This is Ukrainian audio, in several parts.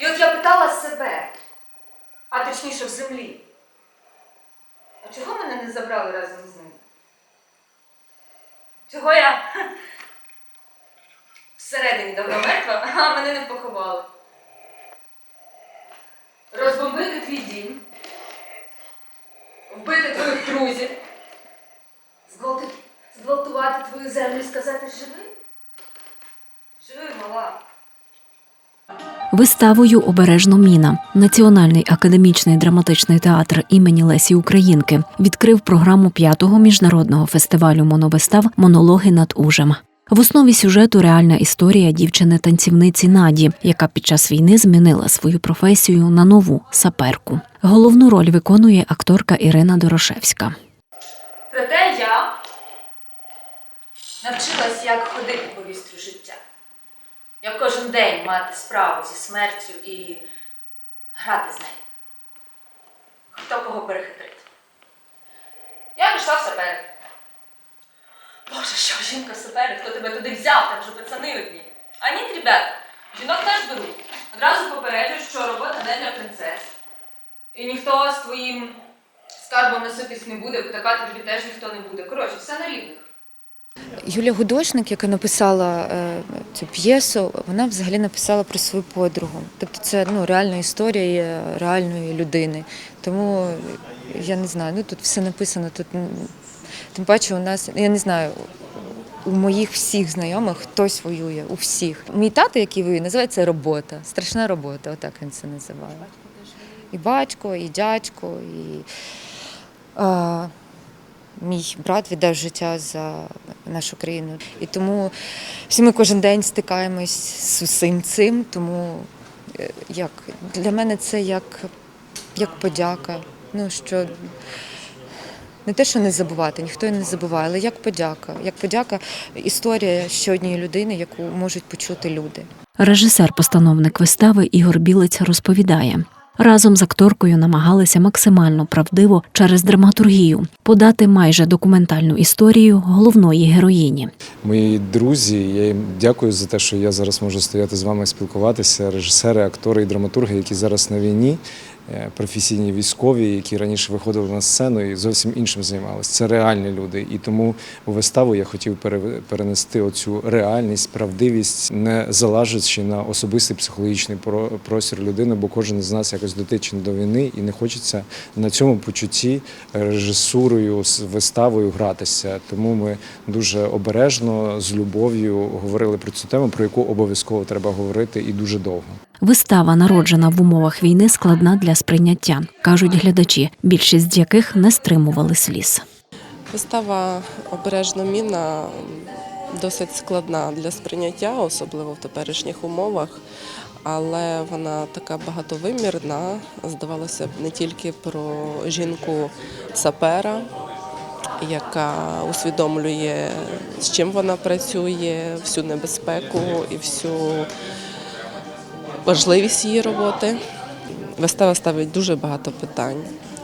І от я питала себе, а точніше в землі. А чого мене не забрали разом з ним? Чого я всередині давно мертва, а мене не поховали? Розбомбити твій дім, вбити твоїх друзів, зґвалтувати твою землю і сказати живи? Живи, мала. Виставою Обережно міна Національний академічний драматичний театр імені Лесі Українки відкрив програму 5-го міжнародного фестивалю моновистав Монологи над ужем. В основі сюжету реальна історія дівчини-танцівниці Наді, яка під час війни змінила свою професію на нову саперку. Головну роль виконує акторка Ірина Дорошевська. Проте я навчилась, як ходити по вістрю життя. Як кожен день мати справу зі смертю і грати з нею. Хто кого перехитрить. Я пішла в сапери. Боже, що жінка сапери, хто тебе туди взяв, там же пацани одні. А ні, ребята, жінок теж беруть. Одразу попереджують, що робота не для принцес. І ніхто з твоїм скарбом наситись не буде, потакати тобі теж ніхто не буде. Коротше, все на рівних. Юлія Гудошник, яка написала е, цю п'єсу, вона взагалі написала про свою подругу. Тобто це ну, реальна історія реальної людини. Тому я не знаю, ну тут все написано. Тут тим паче у нас, я не знаю. У моїх всіх знайомих хтось воює, у всіх. Мій тато, який воює, називається робота. Страшна робота, отак він це називає. І батько, і дядько, і а, мій брат віддав життя за нашу країну. І тому всі ми кожен день стикаємось з усім цим. Тому е, як для мене це як, як подяка. Ну що не те, що не забувати, ніхто не забуває, але як подяка. Як подяка історія ще однієї людини, яку можуть почути люди. Режисер-постановник вистави Ігор Білець розповідає. Разом з акторкою намагалися максимально правдиво через драматургію подати майже документальну історію головної героїні. Мої друзі, я їм дякую за те, що я зараз можу стояти з вами спілкуватися. Режисери, актори і драматурги, які зараз на війні, професійні військові, які раніше виходили на сцену і зовсім іншим займалися. Це реальні люди. І тому у виставу я хотів пере- перенести оцю реальність, правдивість, не залежачи на особистий психологічний про- простір людини, бо кожен з нас якось дотичний до війни, і не хочеться на цьому почутті режисурою з виставою гратися. Тому ми дуже обережно з любов'ю говорили про цю тему, про яку обов'язково треба говорити і дуже довго. Вистава, народжена в умовах війни, складна для сприйняття, кажуть глядачі, більшість з яких не стримували сліз. Вистава обережно міна досить складна для сприйняття, особливо в теперішніх умовах, але вона така багатовимірна. Здавалося б, не тільки про жінку сапера, яка усвідомлює, з чим вона працює, всю небезпеку і всю важливість її роботи. Вистава ставить дуже багато питань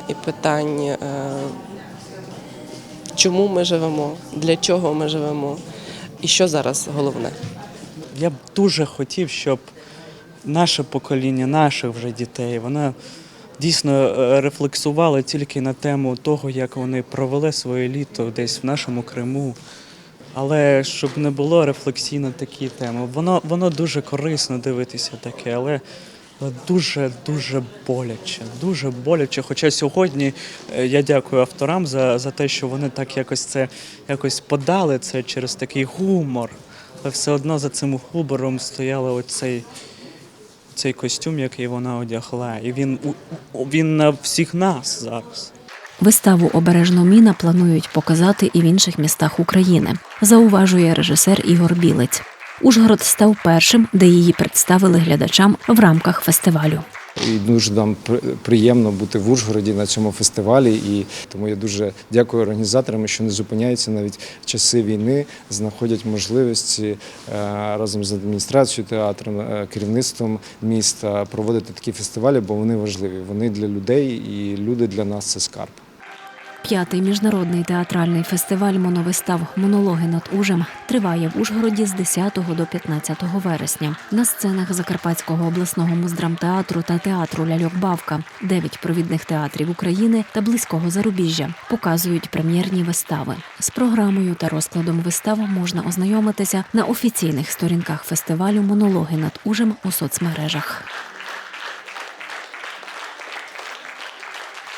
і питань. е, чому ми живемо, для чого ми живемо і що зараз головне. Я б дуже хотів, щоб наше покоління, наших вже дітей, воно дійсно е, рефлексувало тільки на тему того, як вони провели своє літо десь в нашому Криму. Але щоб не було рефлексій на такі теми. Воно, воно дуже корисно дивитися таке, але дуже дуже боляче. Дуже боляче. Хоча сьогодні е, я дякую авторам за, за те, що вони так якось це якось подали це через такий гумор. Але все одно за цим гумором стояли оцей цей костюм, який вона одягла. І він, він на всіх нас зараз. Виставу Обережно міна планують показати і в інших містах України, зауважує режисер Ігор Білець. Ужгород став першим, де її представили глядачам в рамках фестивалю. І дуже нам приємно бути в Ужгороді на цьому фестивалі. І тому я дуже дякую організаторам, що не зупиняються навіть в часи війни, знаходять можливості е, разом з адміністрацією театром, е, керівництвом міста проводити такі фестивалі, бо вони важливі. Вони для людей і люди для нас це скарб. П'ятий міжнародний театральний фестиваль моновистав Монологи над Ужем триває в Ужгороді з 10 до 15 вересня. На сценах Закарпатського обласного муздрамтеатру та театру Ляльок Бавка, дев'ять провідних театрів України та близького зарубіжжя показують прем'єрні вистави. З програмою та розкладом вистав можна ознайомитися на офіційних сторінках фестивалю Монологи над Ужем у соцмережах.